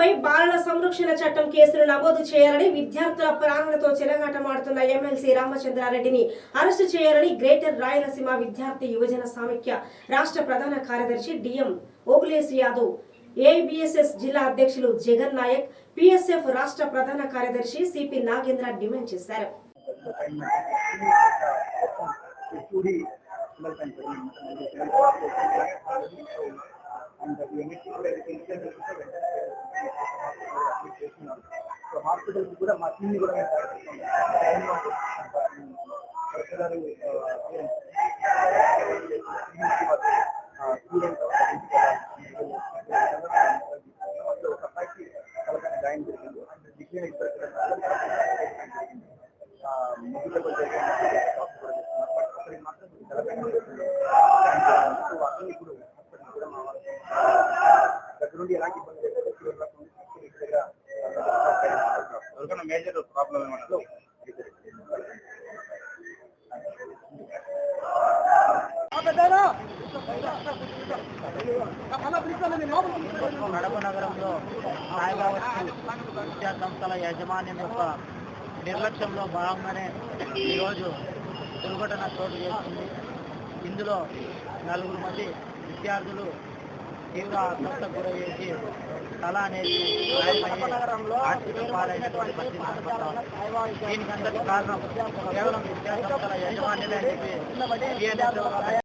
పై బాలల సంరక్షణ చట్టం కేసులు నమోదు చేయాలని విద్యార్థుల ప్రాణాలతో చెలగాటమాడుతున్న ఎమ్మెల్సీ రామచంద్రారెడ్డిని అరెస్టు చేయాలని గ్రేటర్ రాయలసీమ విద్యార్థి యువజన సామిక్య రాష్ట్ర ప్రధాన కార్యదర్శి డిఎం ఓగులేశ్ యాదవ్ ఏబిఎస్ఎస్ జిల్లా అధ్యక్షులు జగన్ నాయక్ పిఎస్ఎఫ్ రాష్ట్ర ప్రధాన కార్యదర్శి సిపి నాగేంద్ర డిమాండ్ చేశారు. ఎప్పుడు హాస్పిటల్ కూడా మా టీమ్ కూడా జాయిన్ జరిగింది డిగ్రీ దగ్గరుండి ఎలాంటి ఇబ్బంది ఎవరికైనా మేజర్ ప్రాబ్లం ఏమన్నా కడప నగరంలో సాయిబాబా విద్యా సంస్థల యాజమాన్యం యొక్క నిర్లక్ష్యంలో భాగంగానే ఈరోజు దుర్ఘటన చోటు చేస్తుంది ఇందులో నలుగురు మంది విద్యార్థులు తీవ్ర అస్వస్థ గురయ్యేసి తల అనేది గాయమయ్యి పాలైనటువంటి పరిస్థితి దీనికి అందరికీ కారణం కేవలం విద్యాసంస్థల అని చెప్పి